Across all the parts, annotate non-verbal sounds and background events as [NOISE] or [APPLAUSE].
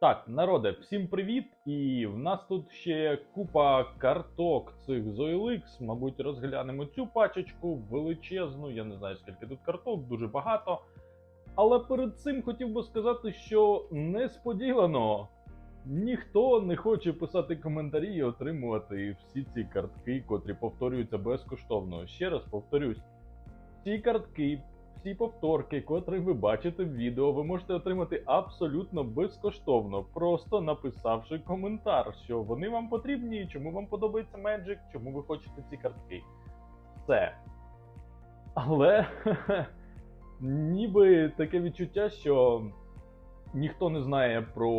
Так, народе, всім привіт! І в нас тут ще купа карток цих ZoilX. Мабуть, розглянемо цю пачечку величезну. Я не знаю, скільки тут карток, дуже багато. Але перед цим хотів би сказати, що несподівано ніхто не хоче писати коментарі і отримувати всі ці картки, котрі повторюються безкоштовно. Ще раз повторюсь, ці картки всі повторки, котрі ви бачите в відео, ви можете отримати абсолютно безкоштовно, просто написавши коментар, що вони вам потрібні, чому вам подобається Magic, чому ви хочете ці картки. Все. Але [LAUGHS] ніби таке відчуття, що ніхто не знає про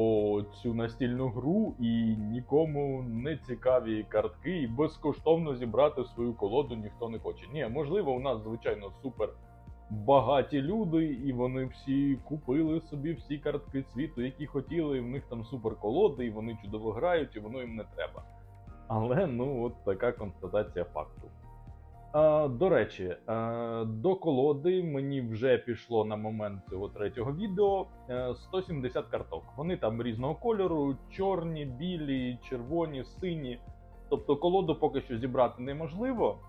цю настільну гру і нікому не цікаві картки, і безкоштовно зібрати свою колоду ніхто не хоче. Ні, можливо, у нас, звичайно, супер багаті люди, і вони всі купили собі всі картки світу, які хотіли, і в них там супер колоди, і вони чудово грають, і воно їм не треба. Але ну от така констатація факту. А, до речі, а, до колоди мені вже пішло на момент цього третього відео е, 170 карток. Вони там різного кольору: чорні, білі, червоні, сині. Тобто колоду поки що зібрати неможливо.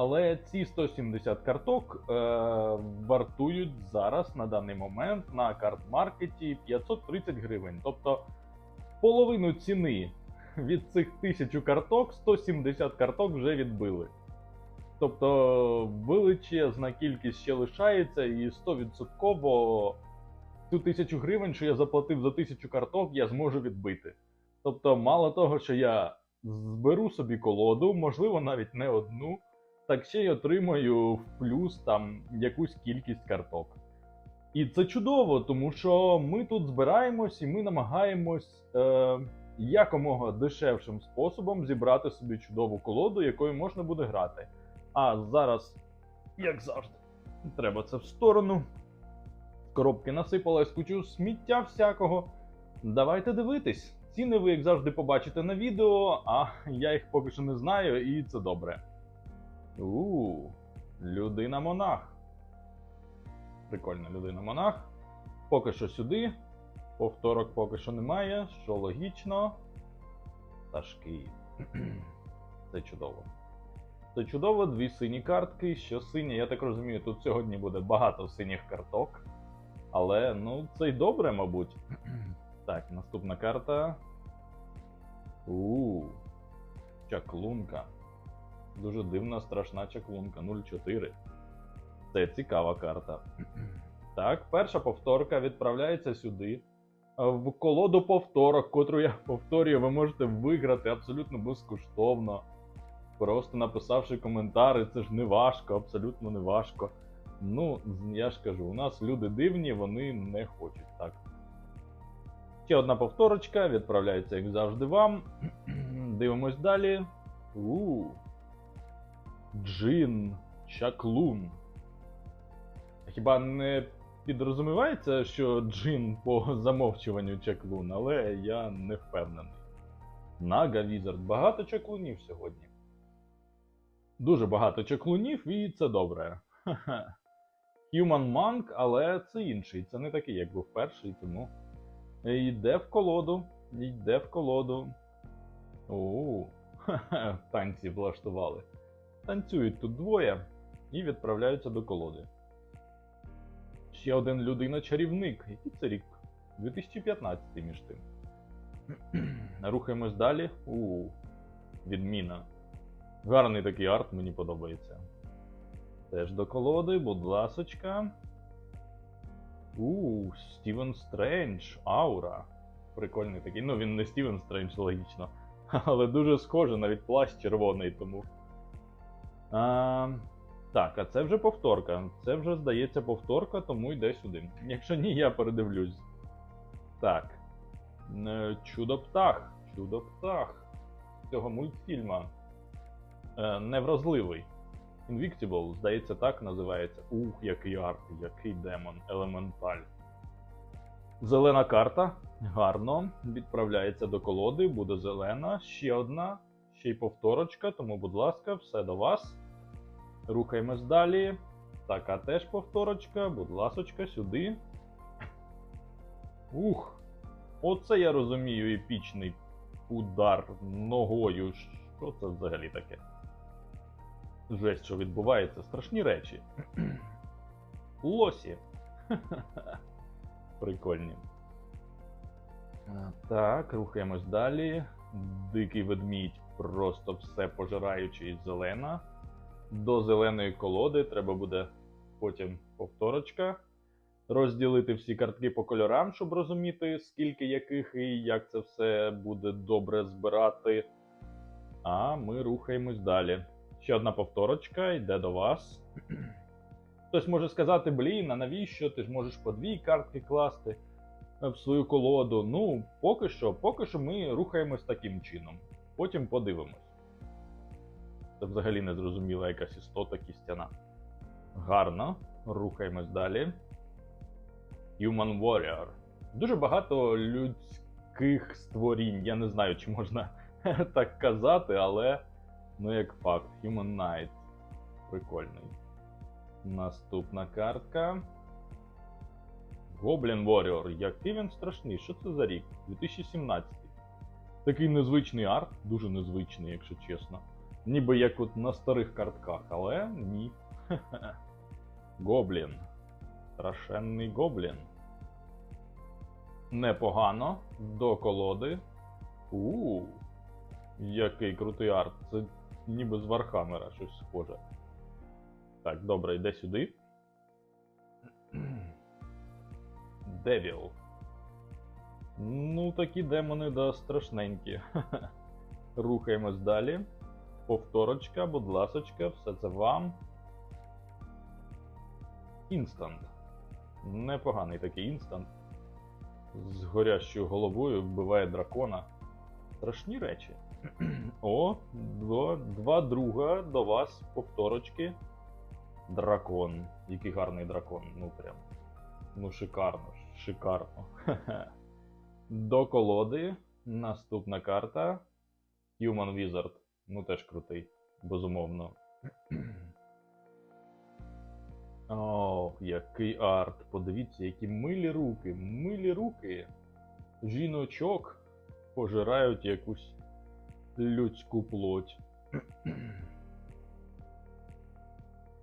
Але ці 170 карток е, вартують зараз на даний момент на карт-маркеті 530 гривень. Тобто половину ціни від цих 1000 карток 170 карток вже відбили. Тобто величезна кількість ще лишається, і 100% цю 1000 гривень, що я заплатив за 1000 карток, я зможу відбити. Тобто, мало того, що я зберу собі колоду, можливо, навіть не одну так ще й отримаю в плюс там якусь кількість карток. І це чудово, тому що ми тут збираємось і ми намагаємось е, якомога дешевшим способом зібрати собі чудову колоду, якою можна буде грати. А зараз, як завжди, треба це в сторону. Коробки насипалась кучу сміття всякого. Давайте дивитись. Ціни ви, як завжди, побачите на відео, а я їх поки що не знаю, і це добре. У, людина монах. Прикольна людина монах. Поки що сюди. Повторок поки що немає, що логічно. Пташки. Це чудово. Це чудово, дві сині картки. Що сині, я так розумію, тут сьогодні буде багато синіх карток. Але, ну, це й добре, мабуть. [CLEARS THROAT] Так, наступна карта. У, чаклунка. Дуже дивна, страшна чаклунка 0,4. Це цікава карта. Так, перша повторка відправляється сюди. Е, В колоду повторок, котру я [LAUGHS] повторюю, ви можете виграти абсолютно безкоштовно. Просто написавши коментари, це ж не важко, абсолютно не важко. Ну, я ж кажу, у нас люди дивні, вони не хочуть так. Ще одна повторочка, відправляється, як завжди, вам. [CLEARS THROAT] Дивимось далі. У. Джин Чаклун. Хіба не підрозумівається, що джин по замовчуванню чаклун, але я не впевнений. Нага Візард. Багато чаклунів сьогодні. Дуже багато чаклунів, і це добре. Human Monk, але це інший. Це не такий, як був перший, тому. Йде в колоду. Йде в колоду. Оу. Ха-ха, танці влаштували. Танцюють тут двоє і відправляються до колоди. Ще один людина-чарівник. Який це рік? 2015 між тим. Рухаємось далі. У відміна. Гарний такий арт, мені подобається. Теж до колоди, будь ласочка. У, Стівен Стрендж, аура. Прикольний такий. Ну, він не Стівен Стрендж, логічно. [LAUGHS] Але дуже схоже, навіть плащ червоний, тому. А, так, а це вже повторка. Це вже здається повторка, тому йде сюди. Якщо ні, я передивлюсь. Так. Е, Чудо-птах. Чудо-птах. Цього мультфільма. Е, Невразливий. Invictible, здається, так називається. Ух, який арт, який демон, елементаль. Зелена карта. Гарно. Відправляється до колоди, буде зелена. Ще одна. Ще й повторочка, тому, будь ласка, все до вас. Рухаємось далі. Така теж повторочка, будь ласочка, сюди. Ух. Оце я розумію епічний удар ногою. Що це взагалі таке? Жесть, що відбувається, страшні речі. [CLEARS THROAT] Лосі. [LAUGHS] Прикольні. Так, рухаємось далі. Дикий ведмідь, просто все пожираючий зелена. До зеленої колоди треба буде потім повторочка. Розділити всі картки по кольорам, щоб розуміти, скільки яких і як це все буде добре збирати. А ми рухаємось далі. Ще одна повторочка йде до вас. [CLEARS THROAT] Хтось може сказати: блін, а навіщо? Ти ж можеш по дві картки класти в свою колоду. Ну, поки що, поки що ми рухаємось таким чином. Потім подивимось. Це взагалі не зрозуміла якась істота кістяна. Гарно. Рухаємось далі. Human Warrior. Дуже багато людських створінь. Я не знаю, чи можна [LAUGHS] так казати, але ну як факт. Human Knight. Прикольний. Наступна картка. Goblin Warrior. Який він страшний. Що це за рік? 2017. Такий незвичний арт, дуже незвичний, якщо чесно. Ніби як от на старих картках, але ні. [LAUGHS] Гоблін. Страшенний гоблін. Непогано. До колоди. У, який крутий арт. Це ніби з Вархаммера щось схоже. Так, добре, йде сюди. [CLEARS THROAT] Девіл. Ну, такі демони, да, страшненькі. [LAUGHS] Рухаємось далі. Повторочка, будь ласочка, все це вам. Інстант. Непоганий такий інстант. З горящою головою вбиває дракона. Страшні речі. [CLEARS THROAT] О, два, два друга до вас повторочки. Дракон. Який гарний дракон. Ну прям. Ну, шикарно, шикарно. [LAUGHS] До колоди. Наступна карта. Human Wizard. Ну, теж крутий, безумовно. [CLEARS THROAT] О, який арт. Подивіться, які милі руки, милі руки. Жіночок пожирають якусь людську плоть. [CLEARS THROAT]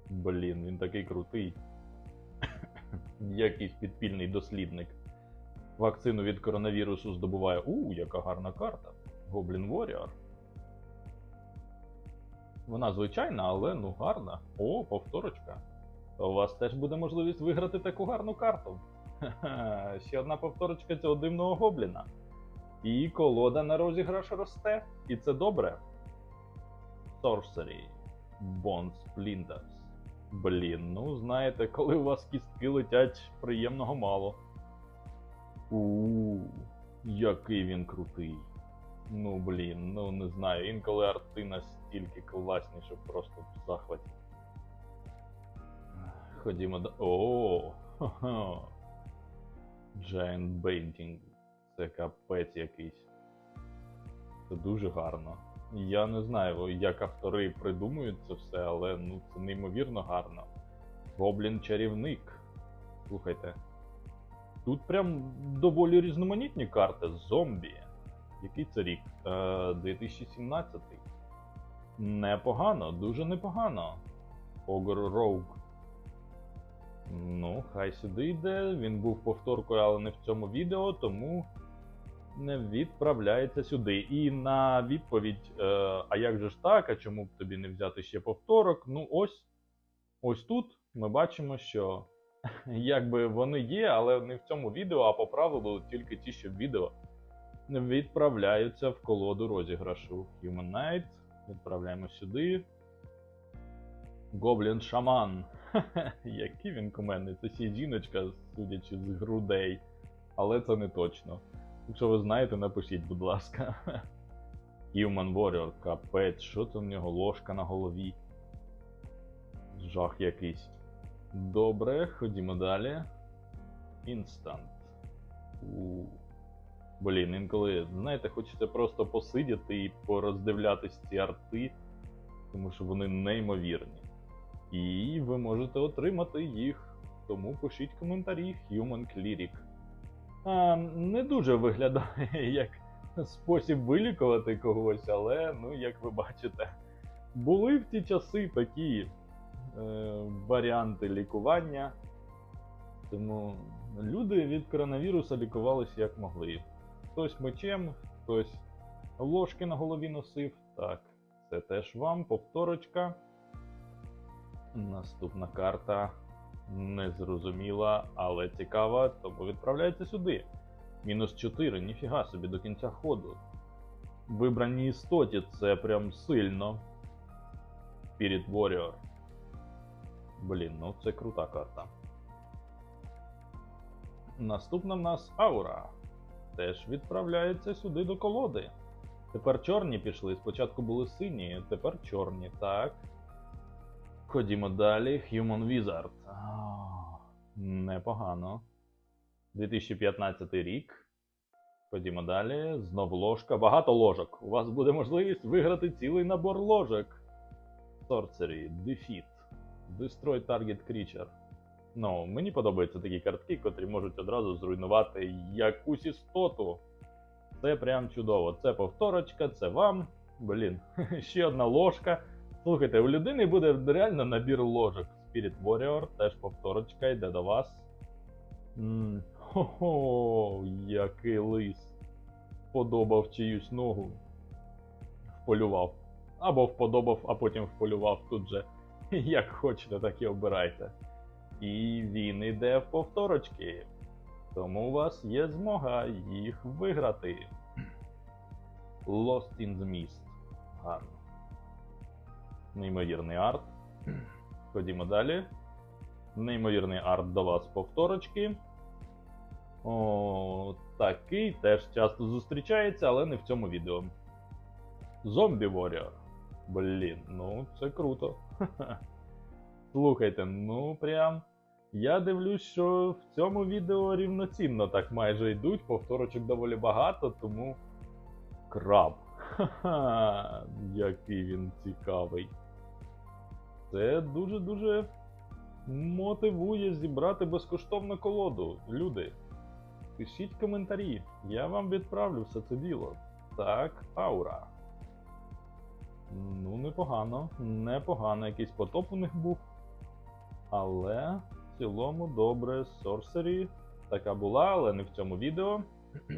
Блін, він такий крутий. [CLEARS THROAT] Якийсь підпільний дослідник. Вакцину від коронавірусу здобуває. У, яка гарна карта. Goblin Warrior. Вона звичайна, але ну гарна. О, повторочка. У вас теж буде можливість виграти таку гарну карту. Ха-ха, ще одна повторочка цього дивного гобліна. І колода на розіграш росте. І це добре. Sorcery. Bond Splinters. Блін, ну знаєте, коли у вас кістки летять, приємного мало. У, який він крутий. Ну блін, ну не знаю. Інколи арти настільки класні, що просто в захваті. Ходімо до. О! Giant Painting. Це капець якийсь. Це дуже гарно. Я не знаю, як автори придумують це все, але ну це неймовірно гарно. Гоблін чарівник. Слухайте. Тут прям доволі різноманітні карти. Зомбі. Який це рік? Е, 2017. Непогано, дуже непогано. Ogre Rogue. Ну, хай сюди йде. Він був повторкою, але не в цьому відео, тому не відправляється сюди. І на відповідь: е, а як же ж так? А чому б тобі не взяти ще повторок? Ну, ось ось тут ми бачимо, що [LAUGHS] якби вони є, але не в цьому відео, а по правилу тільки ті, що в відео відправляються в колоду розіграшу. Human Knight. Відправляємо сюди. Гоблін Шаман. [LAUGHS] Який він куменний. Це ще жіночка, судячи з грудей. Але це не точно. Якщо ви знаєте, напишіть, будь ласка. [LAUGHS] Human Warrior, капець, що це в нього ложка на голові? Жах якийсь. Добре, ходімо далі. Інстант. Блін, інколи, знаєте, хочеться просто посидіти і пороздивлятись ці арти, тому що вони неймовірні. І ви можете отримати їх. Тому пишіть коментарі Human Cleric. а, не дуже виглядає [LAUGHS] як спосіб вилікувати когось, але ну, як ви бачите, були в ті часи такі варіанти лікування. Тому люди від коронавіруса лікувалися як могли. Хтось мечем, хтось ложки на голові носив. Так, це теж вам, повторочка. Наступна карта незрозуміла, але цікава, тому відправляється сюди. Мінус 4, ніфіга собі до кінця ходу. Вибрані істоті це прям сильно. Spirit Warrior. Блін, ну це крута карта. Наступна в нас аура. Теж відправляється сюди до колоди. Тепер чорні пішли. Спочатку були сині, тепер чорні, так. Ходімо далі. Human Wizard. Непогано. 2015 рік. Ходімо далі. Знов ложка. Багато ложок. У вас буде можливість виграти цілий набор ложок. Sorcery, Defeat, Destroy Target Creature. Ну, мені подобаються такі картки, котрі можуть одразу зруйнувати якусь істоту. Це прям чудово. Це повторочка, це вам. Блін, [LAUGHS] ще одна ложка. Слухайте, у людини буде реально набір ложок. Spirit Warrior, теж повторочка, йде до вас. М, Хо-хо, який лис. Подобав чиюсь ногу. Вполював. Або вподобав, а потім вполював тут же. [LAUGHS] Як хочете, так і обирайте. І він йде в повторочки. Тому у вас є змога їх виграти. Lost in the Mist. Гарно. Неймовірний арт. Ходімо далі. Неймовірний арт до вас повторочки. О, такий теж часто зустрічається, але не в цьому відео. Зомбі Warrior. Блін, ну це круто. [LAUGHS] Слухайте, ну прям. Я дивлюсь, що в цьому відео рівноцінно так майже йдуть, повторочок доволі багато, тому. Краб. Ха-ха, [LAUGHS] який він цікавий. Це дуже-дуже мотивує зібрати безкоштовну колоду. Люди. Пишіть коментарі, я вам відправлю все це діло. Так, аура. Ну, непогано, непогано. Якийсь потоп у них був. Але в цілому добре. Sorcery така була, але не в цьому відео. [CLEARS THROAT]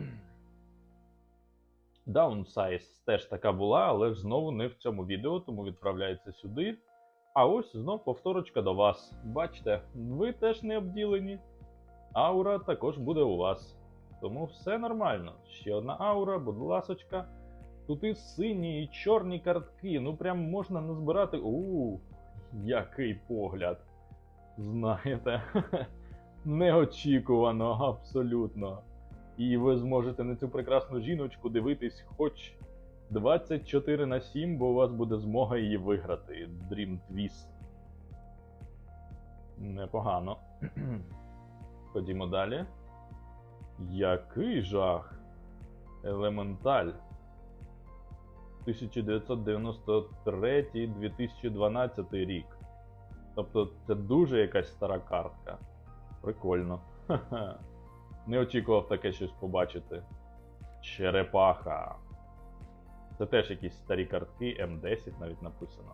Downsize теж така була, але знову не в цьому відео, тому відправляється сюди. А ось знов повторочка до вас. Бачите, ви теж не обділені. Аура також буде у вас. Тому все нормально. Ще одна аура, будь ласочка. Тут і сині, і чорні картки. Ну прям можна назбирати. У, який погляд. Знаєте, [LAUGHS] неочікувано, абсолютно. І ви зможете на цю прекрасну жіночку дивитись хоч 24 на 7, бо у вас буде змога її виграти. Dream Twist. Непогано. [CLEARS THROAT] Ходімо далі. Який жах! Елементаль. 1993-2012 рік. Тобто це дуже якась стара картка. Прикольно. [LAUGHS] Не очікував таке щось побачити. Черепаха. Це теж якісь старі картки, М10 навіть написано.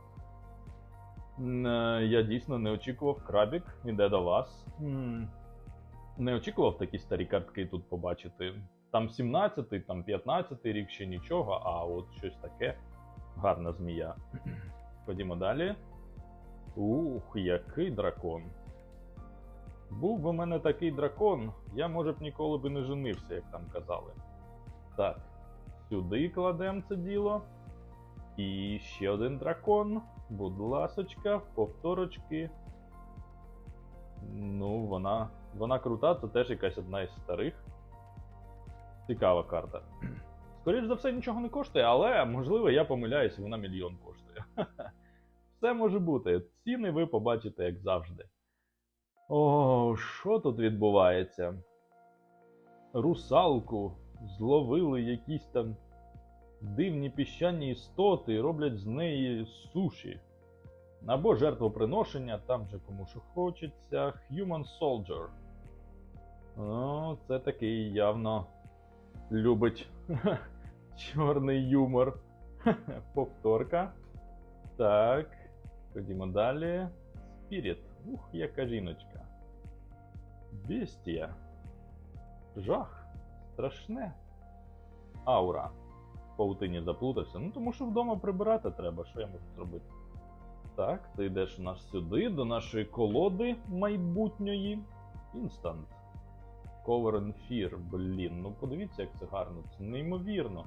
Е, Я дійсно не очікував крабік, іде до вас. Не очікував такі старі картки тут побачити. Там 17-й, там 15-й рік ще нічого, а от щось таке. Гарна змія. [CLEARS THROAT] Ходімо далі. Ух, який дракон. Був би в мене такий дракон, я, може б ніколи би не женився, як там казали. Так, сюди кладемо це діло. І ще один дракон. Будь ласочка, повторочки. Ну, вона. Вона крута, це теж якась одна із старих. Цікава карта. [CLEARS THROAT] Скоріше за все, нічого не коштує, але можливо я помиляюсь, вона мільйон коштує. [LAUGHS] Все може бути. Ціни ви побачите, як завжди. О, що тут відбувається? Русалку зловили якісь там дивні піщані істоти і роблять з неї суші. Або жертвоприношення, там же кому що хочеться. Human Soldier. Ну, це такий явно любить [LAUGHS] чорний юмор. [LAUGHS] Повторка. Так. Ходімо далі. Спіріт. Ух, яка жіночка. Бестія. Жах. Страшне. Аура. В паутині заплутався. Ну тому що вдома прибирати треба. Що я можу зробити? Так, ти йдеш у нас сюди, до нашої колоди майбутньої. Інстант. Cover and Fear. Блін, ну подивіться, як це гарно. Це неймовірно.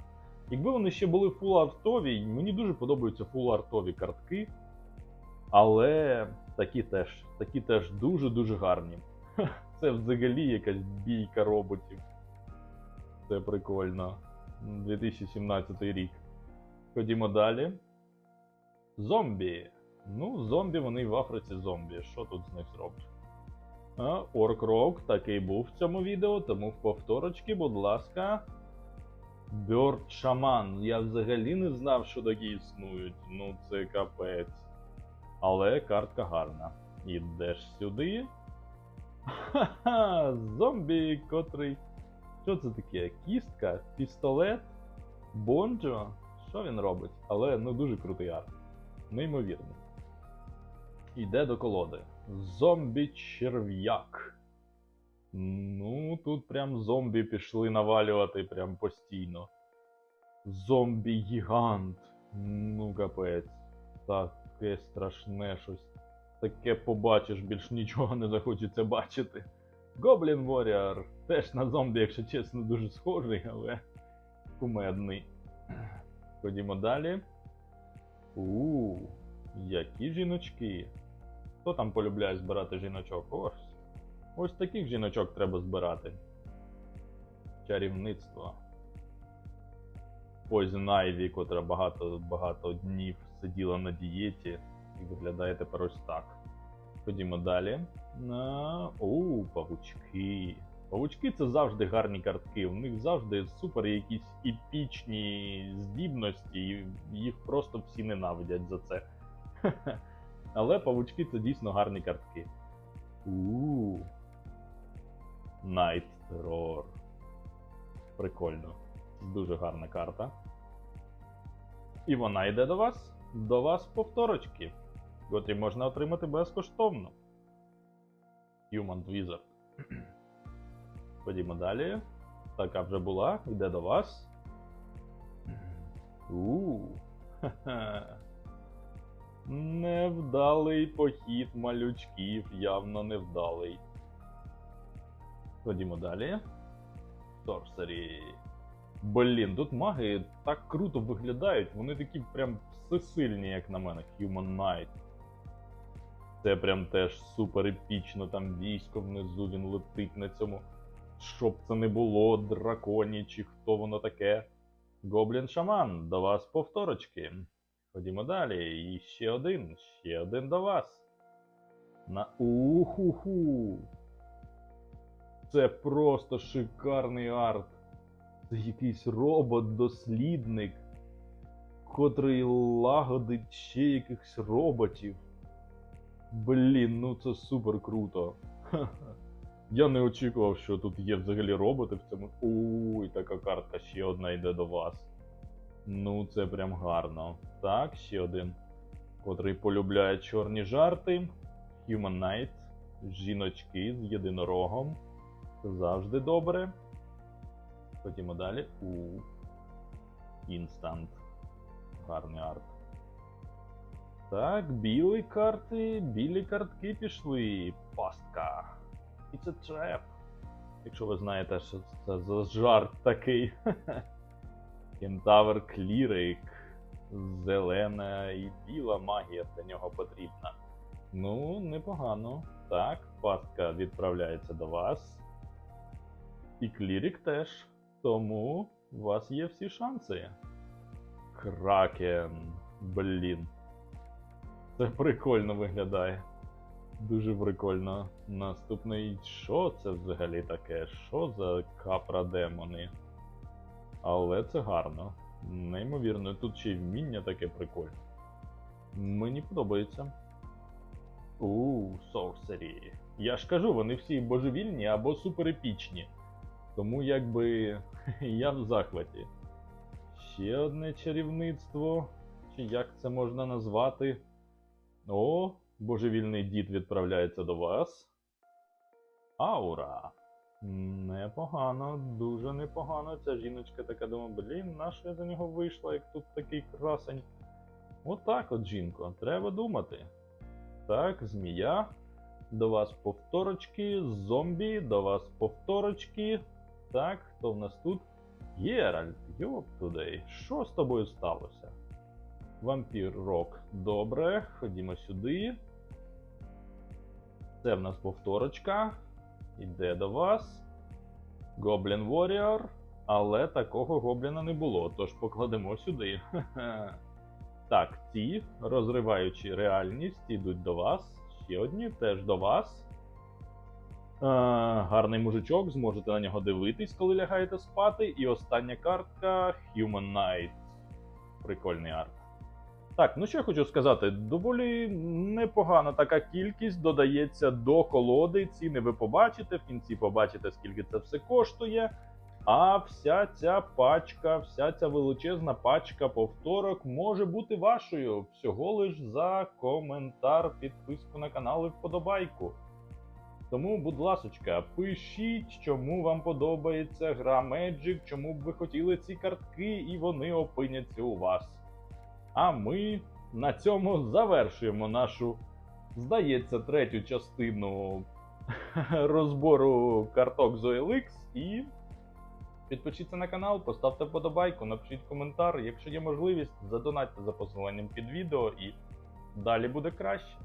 Якби вони ще були фул артові, мені дуже подобаються фул артові картки. Але такі теж, такі теж дуже-дуже гарні. [LAUGHS] Це взагалі якась бійка роботів. Це прикольно. 2017 рік. Ходімо далі. Зомбі. Ну, зомбі вони в Африці зомбі. Що тут з них зробиш? А, Орк Рок такий був в цьому відео, тому в повторочки, будь ласка. Бьорд Шаман. Я взагалі не знав, що такі існують. Ну, це капець. Але картка гарна. Ідеш сюди. Ха-ха! Зомбі, котрий. Що це таке? Кістка, пістолет, Бонджо. Що він робить? Але ну дуже крутий арт. Неймовірно. Йде до колоди. Зомбі-черв'як. Ну, тут прям зомбі пішли навалювати прям постійно. Зомбі-гігант. Ну, капець. Таке страшне щось. Таке побачиш, більш нічого не захочеться бачити. Гоблін Warrior. Теж на зомбі, якщо чесно, дуже схожий, але кумедний. Ходімо далі. У, які жіночки. Хто там полюбляє збирати жіночок? Ось. Ось таких жіночок треба збирати. Чарівництво. Poison Ivy, котра багато, багато днів сиділа на дієті і виглядає тепер ось так. Ходімо далі. На... Оу, павучки. Павучки це завжди гарні картки. У них завжди супер якісь епічні здібності, і їх просто всі ненавидять за це. Але павучки це дійсно гарні картки. Ууу. Night Terror. Прикольно. Дуже гарна карта. І вона йде до вас. До вас повторочки, котрі можна отримати безкоштовно. Human Wizard. [CLEARS THROAT] Ходімо далі. Така вже була, йде до вас. [CLEARS THROAT] У. Ха-ха. Невдалий похід малючків, явно невдалий. Ходімо далі. Sorcery. Блін, тут маги так круто виглядають, вони такі прям всесильні, як на мене. Human Knight. Це прям теж супер епічно, там військо внизу він летить на цьому. Щоб це не було, драконі чи хто воно таке. Гоблін Шаман, до вас повторочки. Ходімо далі. І ще один, ще один до вас. На уху-ху. Це просто шикарний арт. Це якийсь робот-дослідник, котрий лагодить ще якихось роботів. Блін, ну це супер круто. Я не очікував, що тут є взагалі роботи в цьому. Уй, така картка ще одна йде до вас. Ну, це прям гарно. Так, ще один, котрий полюбляє чорні жарти. Human Knight. Жіночки з єдинорогом. Це завжди добре. Ходімо далі. У. Інстант. Гарний арт. Так, білі карти, білі картки пішли. Пастка. It's a trap. Якщо ви знаєте, що це за жарт такий. [LAUGHS] Кентавр Клірик. Зелена і біла магія для нього потрібна. Ну, непогано. Так, пастка відправляється до вас. І клірік теж. Тому у вас є всі шанси. Кракен. Блін. Це прикольно виглядає. Дуже прикольно. Наступний. Що це взагалі таке? Що за капра демони? Але це гарно. Неймовірно, тут ще й вміння таке прикольне. Мені подобається. У, Sorcery. Я ж кажу, вони всі божевільні або суперепічні. Тому якби [LAUGHS] я в захваті. Ще одне чарівництво. Чи як це можна назвати? О, божевільний дід відправляється до вас. Аура. Непогано, дуже непогано. Ця жіночка така думає, блін, нащо я за нього вийшла, як тут такий красень. Отак от, жінко, треба думати. Так, змія. До вас повторочки, зомбі, до вас повторочки. Так, хто в нас тут? Геральт, йоп тудей. Що з тобою сталося? Вампір Рок. Добре, ходімо сюди. Це в нас повторочка. Іде до вас. Гоблін Warrior. Але такого гобліна не було, тож покладемо сюди. [LAUGHS] Так, ці, розриваючи реальність, ідуть до вас. Ще одні теж до вас. Е, гарний мужичок, зможете на нього дивитись, коли лягаєте спати. І остання картка Human Knight. Прикольний арт. Так, ну що я хочу сказати, доволі непогана така кількість додається до колоди. Ціни ви побачите, в кінці побачите, скільки це все коштує. А вся ця пачка, вся ця величезна пачка повторок може бути вашою всього лиш за коментар, підписку на канал і вподобайку. Тому, будь ласочка, пишіть, чому вам подобається гра Magic, чому б ви хотіли ці картки, і вони опиняться у вас. А ми на цьому завершуємо нашу, здається, третю частину [LAUGHS] розбору карток ZoLX і підпишіться на канал, поставте вподобайку, напишіть коментар. Якщо є можливість, задонатьте за посиланням під відео і далі буде краще.